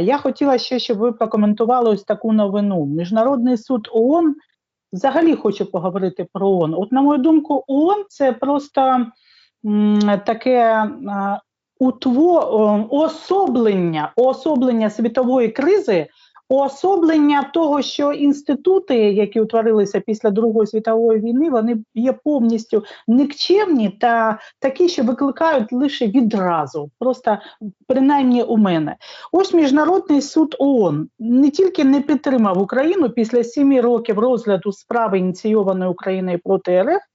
Я хотіла ще, щоб ви прокоментували ось таку новину. Міжнародний суд ООН взагалі хочу поговорити про ООН. От, на мою думку, ООН це просто таке утво, особлення, уособлення світової кризи, уособлення того, що інститути, які утворилися після Другої світової війни, вони є повністю никчемні та такі, що викликають лише відразу, просто принаймні у мене. Ось міжнародний суд ООН не тільки не підтримав Україну після сімі років розгляду справи ініційованої Україною проти РФ.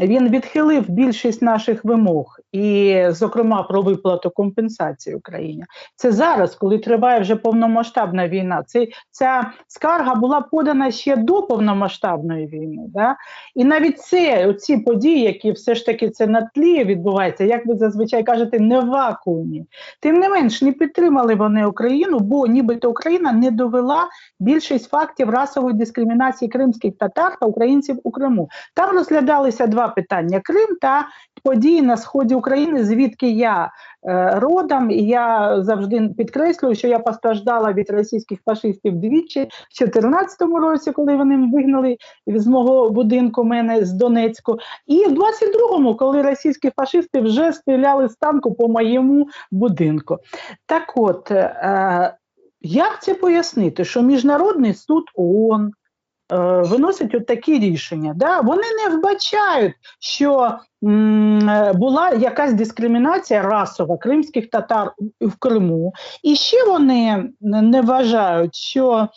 Він відхилив більшість наших вимог, і, зокрема, про виплату компенсації Україні. Це зараз, коли триває вже повномасштабна війна. Це, ця скарга була подана ще до повномасштабної війни. Да? І навіть це, ці події, які все ж таки це на тлі відбуваються, як ви зазвичай кажете, не вакуумі. Тим не менш, не підтримали вони Україну, бо нібито Україна не довела більшість фактів расової дискримінації кримських татар та українців у Криму. Там розглядалися два питання: Крим та події на сході України, звідки я е, родом, і я завжди підкреслюю, що я постраждала від російських фашистів двічі в 2014 році, коли вони вигнали з мого будинку мене з Донецьку, і в 22-му, коли російські фашисти вже стріляли з танку по моєму будинку. Так от. Е, як це пояснити, що Міжнародний суд ООН е, виносить от такі рішення? Да? Вони не вбачають, що м, е, була якась дискримінація расова кримських татар в Криму, і ще вони не вважають, що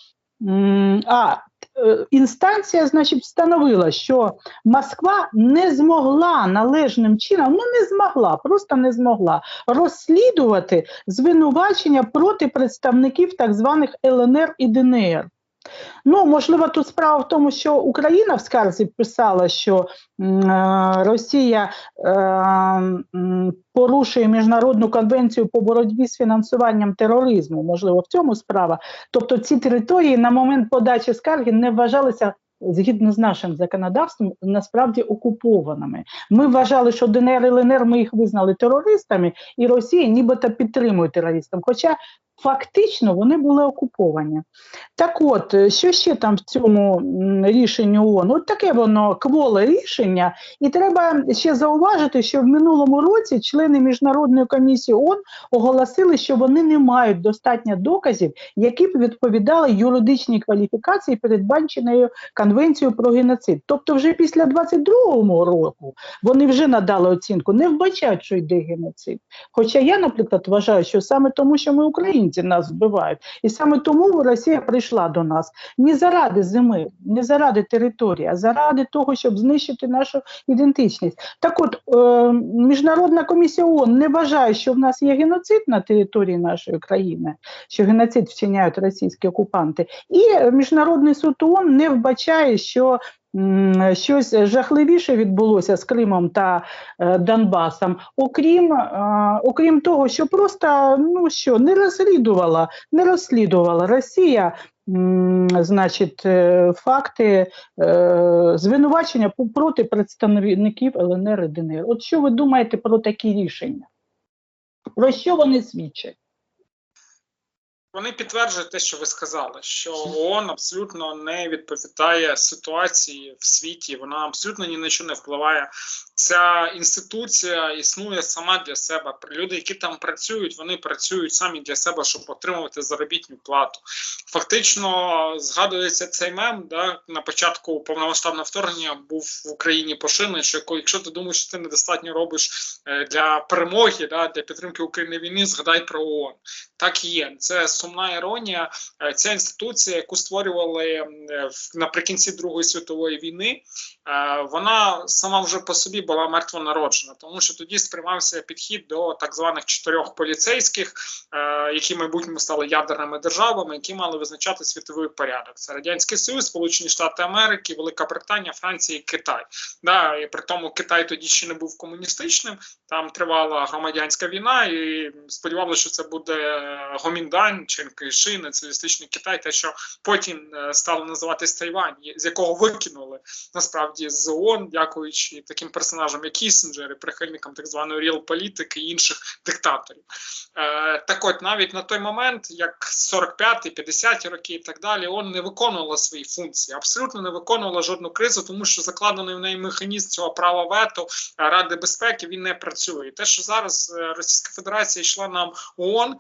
м, а, е, інстанція, значить, встановила, що Москва не змогла належним чином, ну не змогла, просто не змогла розслідувати звинувачення проти представників так званих ЛНР і ДНР. Ну, можливо, тут справа в тому, що Україна в скарзі писала, що е, Росія е, порушує міжнародну конвенцію по боротьбі з фінансуванням тероризму. Можливо, в цьому справа. Тобто ці території на момент подачі скарги не вважалися. Згідно з нашим законодавством, насправді окупованими. Ми вважали, що ДНР і ЛНР ми їх визнали терористами, і Росія нібито підтримує терористам. Хоча фактично вони були окуповані. Так от, е, що ще там в цьому рішенні ООН? От таке воно кволе рішення, і треба ще зауважити, що в минулому році члени міжнародної комісії ООН оголосили, що вони не мають достатньо доказів, які б відповідали юридичній кваліфікації, передбаченої конвенцією про геноцид. Тобто, вже після 22-го року вони вже надали оцінку, не вбачають, що йде геноцид. Хоча я, наприклад, вважаю, що саме тому, що ми українці нас вбивають, і саме тому Росія прийшла до нас не заради зими, не заради території, а заради того, щоб знищити нашу ідентичність. Так, от е, міжнародна комісія ООН не вважає, що в нас є геноцид на території нашої країни, що геноцид вчиняють російські окупанти, і міжнародний суд ООН не вбачає, що Щось жахливіше відбулося з Кримом та е, Донбасом, окрім е, окрім того, що просто ну що не розслідувала, не розслідувала Росія, значить, е, факти е, звинувачення проти представників ЛНР і ДНР. От що ви думаєте про такі рішення? Про що вони свідчать? Вони підтверджують те, що ви сказали, що ООН абсолютно не відповідає ситуації в світі. Вона абсолютно ні на що не впливає. Ця інституція існує сама для себе. Люди, які там працюють, вони працюють самі для себе, щоб отримувати заробітну плату. Фактично згадується цей мем. Да, на початку повномасштабного вторгнення був в Україні поширений, що якщо ти думаєш, що ти недостатньо робиш е, для перемоги, да, для підтримки України війни, згадай про ООН. Так і є. Це сумна іронія. Е, Ця інституція, яку створювали е, наприкінці Другої світової війни, е, вона сама вже по собі була мертвонароджена, тому що тоді сприймався підхід до так званих чотирьох поліцейських, які майбутньому стали ядерними державами, які мали визначати світовий порядок. Це радянський Союз, Сполучені Штати Америки, Велика Британія, Франція і Китай. Да, і при тому Китай тоді ще не був комуністичним. Там тривала громадянська війна, і сподівалося, що це буде Гоміндань Чин Кайши, націоналістичний Китай, те, що потім е, стало називатись Тайвань, з якого викинули насправді з ООН, дякуючи таким персонажам, як Кісінджер, і прихильникам так званої ріл-політики і інших диктаторів. Е, так от, навіть на той момент, як 45-ті, 50-ті роки і так далі, ООН не виконувала свої функції, абсолютно не виконувала жодну кризу, тому що закладений в неї механізм цього права вето е, Ради безпеки він не працює. І те, що зараз Російська Федерація йшла нам ООН,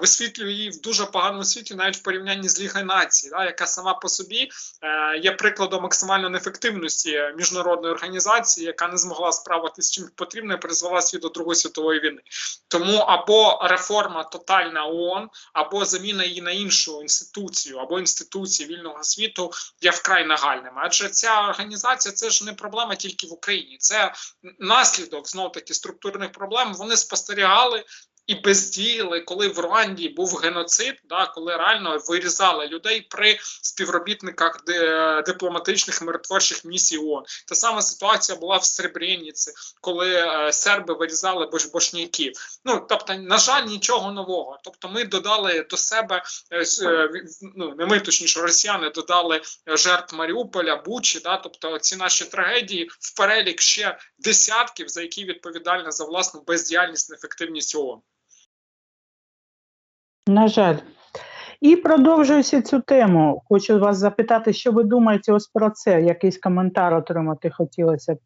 висвітлює її в дуже поганому світі, навіть в порівнянні з Лігою націй, да, яка сама по собі е, є прикладом максимально неефективності міжнародної організації, яка не змогла справитися з чим потрібно, і призвела світ до Другої світової війни. Тому або реформа тотальна ООН, або заміна її на іншу інституцію, або інституції вільного світу є вкрай нагальним. Адже ця організація це ж не проблема тільки в Україні, це наслідок знов таки структурних проблем. Вони спостерігали. І бездіяли, коли в Руанді був геноцид, да, коли реально вирізали людей при співробітниках дипломатичних миротворчих місій ООН. Та сама ситуація була в Сребреніці, коли е, серби вирізали бошняків. Ну тобто, на жаль, нічого нового. Тобто, ми додали до себе е, е, ну не ми точніше, росіяни додали жертв Маріуполя, Бучі. Да, тобто ці наші трагедії в перелік ще десятків, за які відповідальна за власну бездіяльність, неефективність ООН. На жаль. І продовжуючи цю тему, хочу вас запитати, що ви думаєте ось про це, якийсь коментар отримати хотілося б.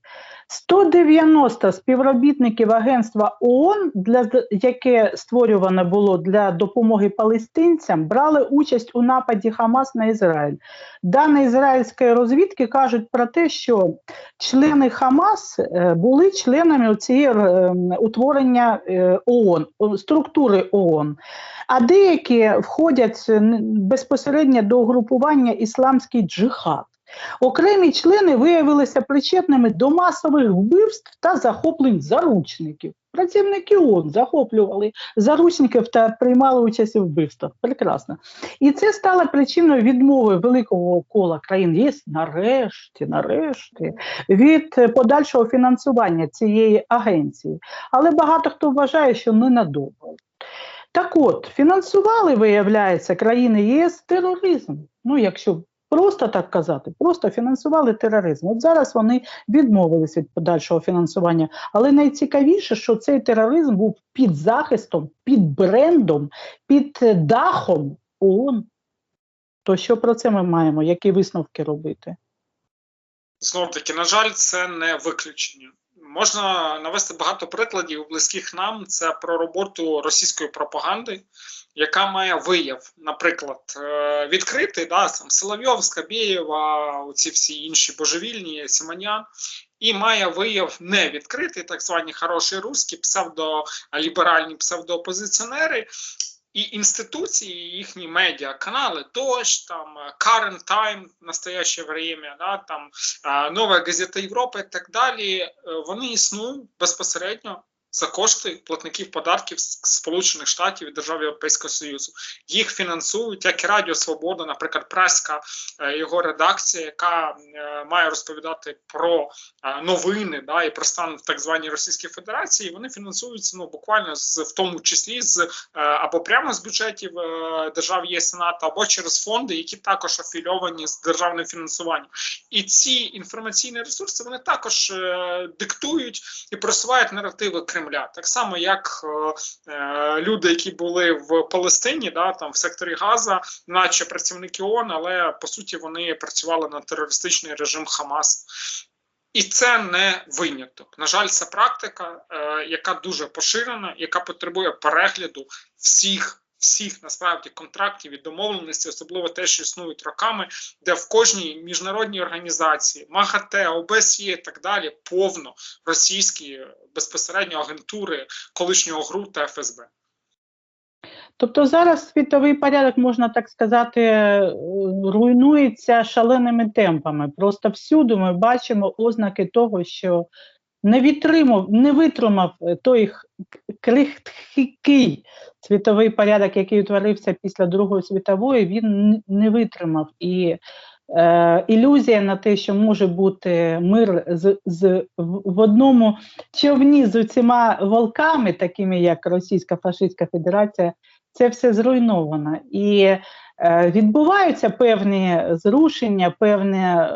190 співробітників агентства ООН, для, яке створюване було для допомоги палестинцям, брали участь у нападі Хамас на Ізраїль. Дані ізраїльської розвідки кажуть про те, що члени Хамас е, були членами цієї е, утворення е, ООН, структури ООН а деякі входять н- безпосередньо до угрупування Ісламський джихад. Окремі члени виявилися причетними до масових вбивств та захоплень заручників. Працівники ООН захоплювали заручників та приймали участь у вбивствах. Прекрасно. І це стало причиною відмови великого кола країн ЄС нарешті, нарешті, від е, подальшого фінансування цієї агенції. Але багато хто вважає, що ненадовго. Так от, фінансували, виявляється, країни ЄС тероризм. Ну, якщо просто так казати, просто фінансували тероризм. От зараз вони відмовились від подальшого фінансування. Але найцікавіше, що цей тероризм був під захистом, під брендом, під е, дахом ООН. То що про це ми маємо? Які висновки робити? Знов таки, на жаль, це не виключення. Можна навести багато прикладів близьких нам. Це про роботу російської пропаганди, яка має вияв, наприклад, е, відкритий да, там Соловйов, Скабєєва, оці всі інші божевільні Сіманян, і має вияв не відкритий, так звані хороші русські, псевдоліберальні псевдоопозиціонери, і інституції, їхні медіа, канали, дощ, там е, Current Time, настояще время, да, там е, Нова Газета Європи і так далі, е, вони існують безпосередньо за кошти платників податків Сполучених Штатів і держав Європейського Союзу. Їх фінансують, як і Радіо Свобода, наприклад, преска, е, його редакція, яка е, має розповідати про е, новини да, і про стан в так званій Російській Федерації. Вони фінансуються ну буквально з в тому числі з або прямо з бюджетів держав ЄС НАТО, або через фонди, які також афільовані з державним фінансуванням. І ці інформаційні ресурси вони також диктують і просувають наративи Кремля. Так само, як е, е, люди, які були в Палестині, да, там в секторі Газа, наче працівники ООН, але по суті вони працювали на терористичний режим Хамас. І це не виняток. На жаль, це практика, е, яка дуже поширена, яка потребує перегляду всіх. Всіх насправді контрактів і домовленостей, особливо те, що існують роками, де в кожній міжнародній організації, МАГАТЕ, ОБСЄ і так далі, повно російські безпосередньо агентури колишнього ГРУ та ФСБ. Тобто зараз світовий порядок, можна так сказати, е, руйнується шаленими темпами. Просто всюди ми бачимо ознаки того, що не витримав, не витримав е, той крихкий світовий порядок, який утворився після Другої світової, він не витримав. І е, ілюзія на те, що може бути мир з, з, в одному човні з усіма волками, такими як Російська Фашистська Федерація, це все зруйновано. І е, відбуваються певні зрушення, певне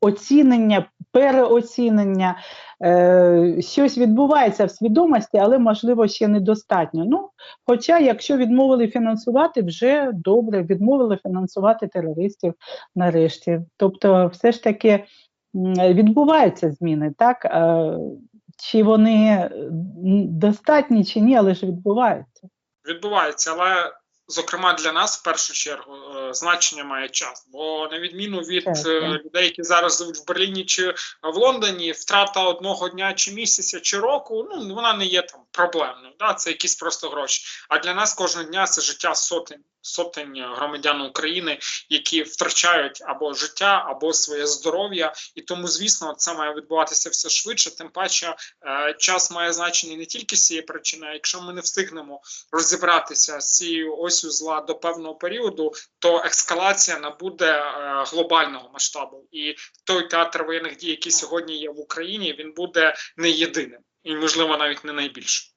оцінення, переоцінення. Е, щось відбувається в свідомості, але можливо ще недостатньо. Ну, хоча, якщо відмовили фінансувати, вже добре, відмовили фінансувати терористів нарешті. Тобто, все ж таки відбуваються зміни, так? Е, чи вони достатні, чи ні, але ж відбуваються. Відбувається, але зокрема для нас в першу чергу е, значення має час. Бо на відміну від Так, е, так. людей, які зараз живуть в Берліні чи в Лондоні, втрата одного дня чи місяця чи року, ну вона не є там проблемною. Да? Це якісь просто гроші. А для нас кожного дня це життя сотень. Сотень громадян України, які втрачають або життя, або своє здоров'я, і тому, звісно, це має відбуватися все швидше. Тим паче, е, час має значення не тільки з цієї причини. Якщо ми не встигнемо розібратися з цією осю зла до певного періоду, то ескалація набуде е, глобального масштабу. І той театр воєнних дій, який сьогодні є в Україні, він буде не єдиним і, можливо, навіть не найбільшим.